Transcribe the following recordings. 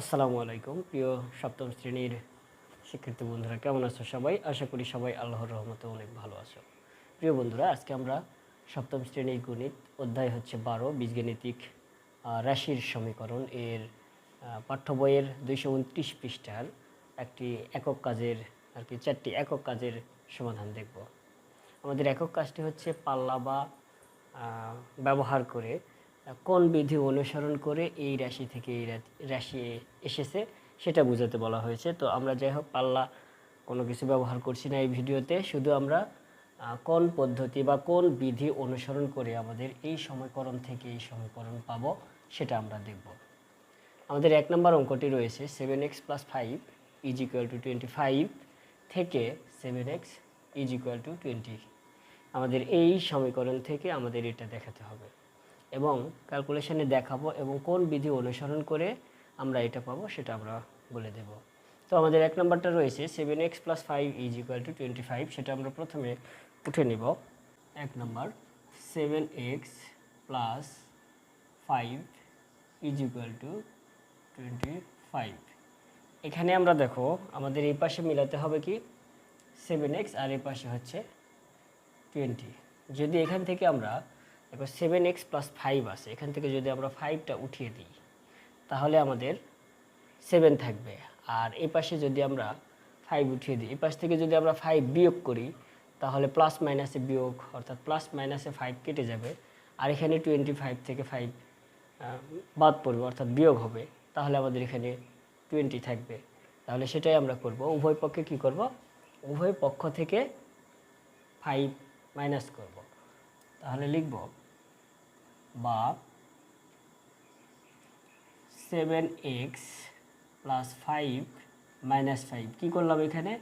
আসসালামু আলাইকুম, প্রিয় সপ্তম শ্রেণির শিক্ষার্থী বন্ধুরা, কেমন আছো সবাই? আশা করি সবাই আল্লাহর রহমতে অনেক ভালো আছো। প্রিয় বন্ধুরা, আজকে আমরা সপ্তম শ্রেণির গণিত অধ্যায় হচ্ছে বারো, বীজগাণিতিক রাশির সমীকরণ। এর পাঠ্য বইয়ের দুইশো উনত্রিশ পৃষ্ঠার একটি একক কাজের, আর কি চারটি একক কাজের সমাধান দেখব। আমাদের একক কাজটি হচ্ছে পাল্লা বা ব্যবহার করে কোন বিধি অনুসরণ করে এই রাশি থেকে এই রাশি এসেছে সেটা বোঝাতে বলা হয়েছে। তো আমরা যাই হোক, পাল্লা কোনো কিছু ব্যবহার করছি না এই ভিডিওতে। শুধু আমরা কোন পদ্ধতি বা কোন বিধি অনুসরণ করে আমাদের এই সমীকরণ থেকে এই সমীকরণ পাবো সেটা আমরা দেখব। আমাদের এক নম্বর অঙ্কটি রয়েছে seven x plus five is equal to twenty five থেকে seven x is equal to twenty আমাদের এই সমীকরণ থেকে আমাদের এটা দেখাতে হবে। এবং ক্যালকুলেশনে দেখাবো এবং কোন বিধি অনুসরণ করে আমরা এটা পাবো সেটা আমরা বলে দেব। তো আমাদের এক নম্বরটা রয়েছে seven x plus five is equal to twenty five সেটা আমরা প্রথমে উঠে নিব। এক নম্বর seven x plus five is equal to twenty five এখানে আমরা দেখো, আমাদের এই পাশে মিলাতে হবে কি? সেভেন এক্স আর এই পাশে হচ্ছে টোয়েন্টি যদি এখান থেকে আমরা দেখো সেভেন এক্স প্লাস ফাইভ আছে, এখান থেকে যদি আমরা ফাইভটা উঠিয়ে দিই, তাহলে আমাদের সেভেন থাকবে। আর এই পাশে যদি আমরা ফাইভ উঠিয়ে দিই, এই পাশ থেকে যদি আমরা ফাইভ বিয়োগ করি, তাহলে প্লাস মাইনাসে বিয়োগ, অর্থাৎ প্লাস মাইনাসে ফাইভ কেটে যাবে। আর এখানে টোয়েন্টি ফাইভ থেকে ফাইভ বাদ পড়বে, অর্থাৎ বিয়োগ হবে, তাহলে আমাদের এখানে টোয়েন্টি থাকবে। তাহলে সেটাই আমরা করব। উভয় পক্ষে কি করব? উভয় পক্ষ থেকে ফাইভ মাইনাস করব। তাহলে লিখব বা seven x plus five minus five কী করলাম এখানে?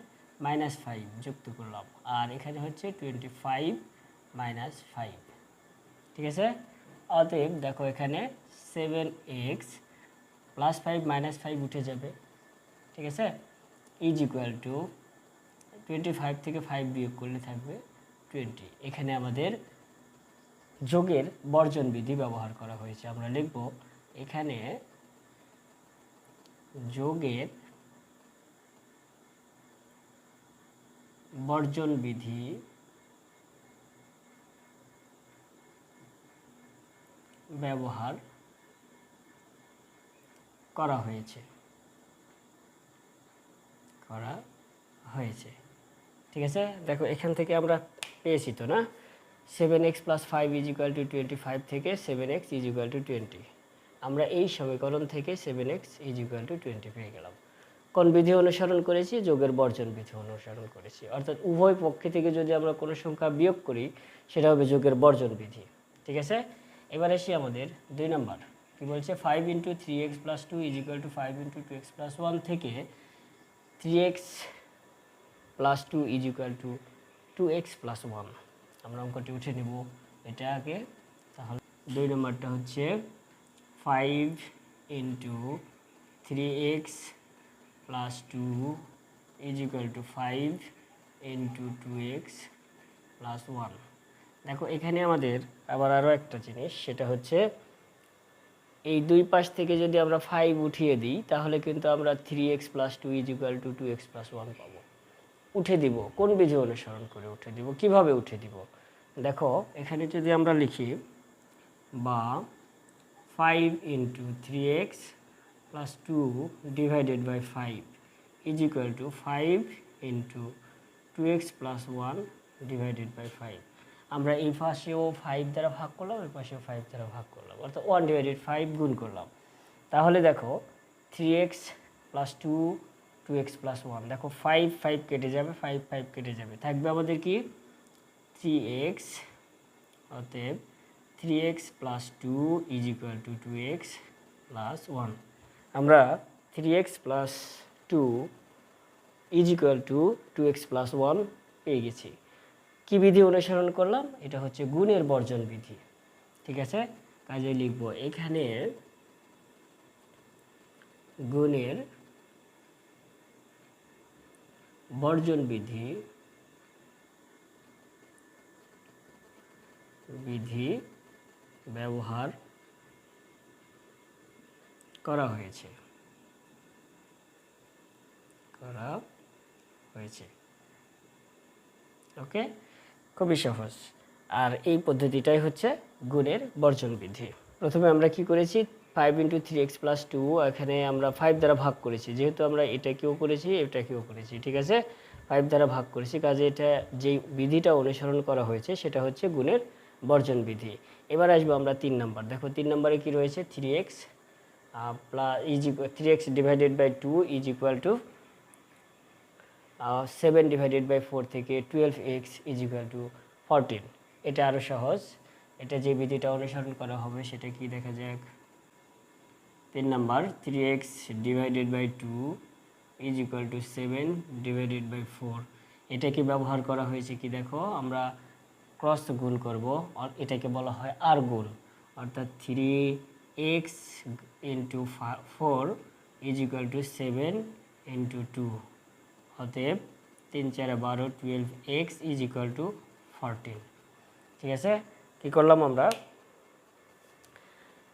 মাইনাস ফাইভ যুক্ত করলাম। আর এখানে হচ্ছে টোয়েন্টি ফাইভ মাইনাস ফাইভ ঠিক আছে? অতএব দেখো এখানে seven x plus five minus five উঠে যাবে। ঠিক আছে? Is equal to twenty five থেকে ফাইভ বিয়োগ করলে থাকবে টোয়েন্টি এখানে আমাদের যোগের বর্জন বিধি ব্যবহার করা হয়েছে। আমরা লিখব এখানে যোগের বর্জন বিধি ব্যবহার করা হয়েছে। করা হয়েছে। ঠিক আছে? দেখো, এখান থেকে আমরা পেয়েছি তো, না? Seven x plus five is equal to twenty five থেকে seven x is equal to twenty আমরা এই সমীকরণ থেকে seven x is equal to twenty পেয়ে গেলাম। কোন বিধি অনুসরণ করেছি? যোগের বর্জন বিধি অনুসরণ করেছি। অর্থাৎ উভয় পক্ষে থেকে যদি আমরা কোনো সংখ্যা বিয়োগ করি, সেটা হবে যোগের বর্জন বিধি। ঠিক আছে? এবার আসি আমাদের দুই নাম্বার। কি বলছে? Five into three x plus two is equal to five into two x plus one থেকে three x plus two is equal to two x plus one আমরা অঙ্কটি উঠে নেব। এটা আগে। তাহলে দুই নম্বরটা হচ্ছে five into three x plus two is equal to five into two x plus one দেখো, এখানে আমাদের আবার আরও একটা জিনিস, সেটা হচ্ছে এই দুই পাশ থেকে যদি আমরা ফাইভ উঠিয়ে দিই, তাহলে কিন্তু আমরা three x plus two is equal to two x plus one পাবো। উঠে দিব। কোন বিধি অনুসরণ করে উঠে দিব? কীভাবে উঠে দিব? দেখো, এখানে যদি আমরা লিখি বা five into three x plus two divided by five is equal to five into two x plus one divided by five আমরা এই পাশেও ফাইভ দ্বারা ভাগ করলাম এই পাশেও ফাইভ দ্বারা ভাগ করলাম। অর্থাৎ ওয়ান ডিভাইডেড ফাইভ গুণ করলাম। তাহলে দেখো three x plus two two x plus one দেখো ফাইভ ফাইভ কেটে যাবে ফাইভ ফাইভ কেটে যাবে। থাকবে আমাদের কি? থ্রি এক্স অতএব three x plus two is equal to two x plus one আমরা three x plus two is equal to two x plus one পেয়ে গেছি। কী বিধি অনুসরণ করলাম? এটা হচ্ছে গুণের বর্জন বিধি। ঠিক আছে? কাজে লিখব, এখানে গুণের বর্জন বিধি বিধি ব্যবহার করা হয়েছে। করা হয়েছে। ওকে? খুবই সহজ। আর এই পদ্ধতিটাই হচ্ছে গুণের বর্জন বিধি। প্রথমে আমরা কি করেছি? Five into three x plus two এখানে আমরা ফাইভ দ্বারা ভাগ করেছি। যেহেতু আমরা এটাকেও করেছি এটাকেও করেছি, ঠিক আছে? ফাইভ দ্বারা ভাগ করেছি। কাজে এটা যেই বিধিটা অনুসরণ করা হয়েছে, সেটা হচ্ছে গুণের বর্জন বিধি এবার আসব আমরা তিন নাম্বার। দেখো তিন নম্বরে কি রয়েছে? Three x plus is three x divided by two is equal to seven divided by four থেকে twelve x is equal to fourteen এটা আরও সহজ। এটা যে বিধিটা অনুসরণ করা হবে সেটা কি দেখা যাক? তিন number three x divided by two is equal to seven divided by four এটা কি ব্যবহার করা হয়েছে কি দেখো? আমরা ক্রস গুণ করব এটাকে বলা হয় আর গুণ অর্থাৎ three x into four is equal to seven into two অতএব তিন চারে বারো twelve x is equal to fourteen ঠিক আছে? কি করলাম আমরা?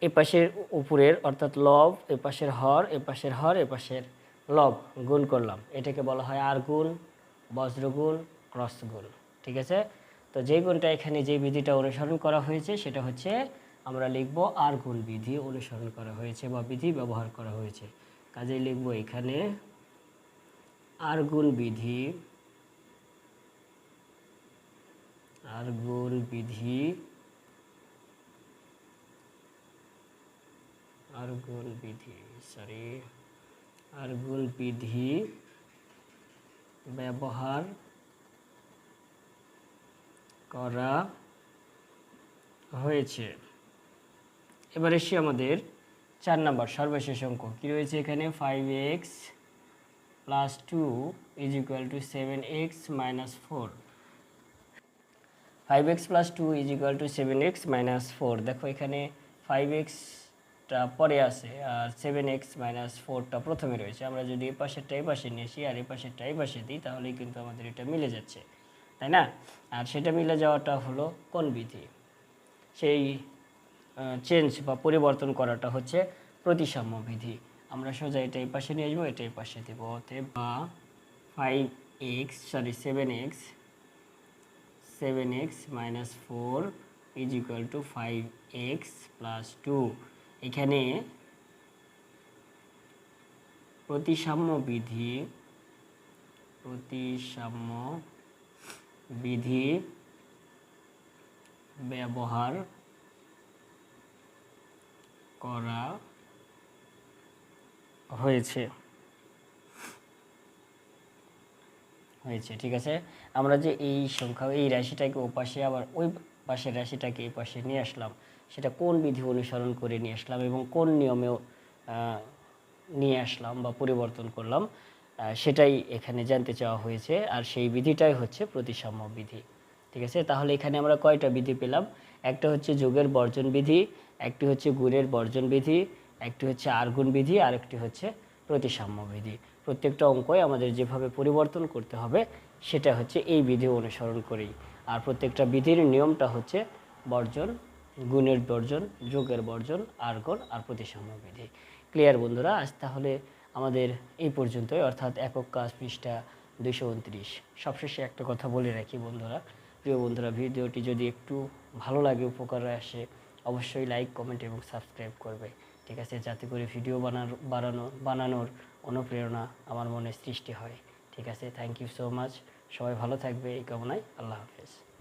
এ পাশের উপরের, অর্থাৎ লব এ পাশের হর, এ পাশের হর, এ পাশের লব গুণ করলাম, এটাকে বলা হয় আর গুণ বজ্রগুণ ক্রস গুণ ঠিক আছে? তো যে গুণটা এখানে যে বিধিটা অনুসরণ করা হয়েছে, সেটা হচ্ছে আমরা লিখব আর গুণ বিধি অনুসরণ করা হয়েছে বা বিধি ব্যবহার করা হয়েছে। কাজে লিখব এখানে আর গুণ বিধি, আর গুণ বিধি, আর গুণ বিধি সরি আর গুণ বিধি ব্যবহার করা হয়েছে। এবার এসে আমাদের চার নাম্বার সর্বশেষ অঙ্ক। কী রয়েছে এখানে? Five x plus two is equal to seven x minus four five x plus two is equal to seven x minus four দেখো এখানে ফাইভ এক্সটা পরে আসে আর সেভেন এক্স মাইনাস ফোরটা প্রথমে রয়েছে। আমরা যদি এ পাশেরটা এই পাশে নিয়ে আসি আর এ পাশেরটা এই পাশে দিই, তাহলেই কিন্তু আমাদের এটা মিলে যাচ্ছে। তাই না? আর সেটা মিলে যাওয়াটা হলো কোন বিধি? সেই চেঞ্জ বা পরিবর্তন করাটা হচ্ছে প্রতিসাম্য বিধি। আমরা সোজা এটা এই পাশে নিয়ে আসব এটা এই পাশে দেবো। অতএব বা five x sorry seven x seven x minus four is equal to five x plus two এখানে প্রতিসাম্য বিধি, প্রতিসাম্য বিধি ব্যবহার করা হয়েছে। হয়েছে ঠিক আছে? আমরা যে এই সংখ্যা এই রাশিটাকে ও পাশে আবার ওই পাশের রাশিটাকে এই পাশে নিয়ে আসলাম সেটা কোন বিধি অনুসরণ করে নিয়ে আসলাম এবং কোন নিয়মেও আহ, নিয়ে আসলাম বা পরিবর্তন করলাম? সেটাই এখানে জানতে চাওয়া হয়েছে। আর সেই বিধিটাই হচ্ছে প্রতিসাম্য বিধি। ঠিক আছে? তাহলে এখানে আমরা কয়টা বিধি পেলাম? একটা হচ্ছে যোগের বর্জন বিধি, একটি হচ্ছে গুণের বর্জন বিধি, একটি হচ্ছে আর্গুণ বিধি, আর একটি হচ্ছে প্রতিসাম্য বিধি। প্রত্যেকটা অঙ্কই আমাদের যেভাবে পরিবর্তন করতে হবে, সেটা হচ্ছে এই বিধি অনুসরণ করেই। আর প্রত্যেকটা বিধির নিয়মটা হচ্ছে বর্জন, গুণের বর্জন, যোগের বর্জন আর্গন আর প্রতিসাম্য বিধি। ক্লিয়ার বন্ধুরা? আজ তাহলে আমাদের এই পর্যন্তই। অর্থাৎ একক কাজ পৃষ্ঠা দুইশো উনত্রিশ। সবশেষে একটা কথা বলে রাখি বন্ধুরা। প্রিয় বন্ধুরা, ভিডিওটি যদি একটু ভালো লাগে, উপকারে আসে, অবশ্যই লাইক, কমেন্ট এবং সাবস্ক্রাইব করবে। ঠিক আছে? যাতে করে ভিডিও বানার বানানো বানানোর অনুপ্রেরণা আমার মনে সৃষ্টি হয়। ঠিক আছে? থ্যাংক ইউ সো মাচ সবাই ভালো থাকবে এই কামনায়। আল্লাহ হাফেজ।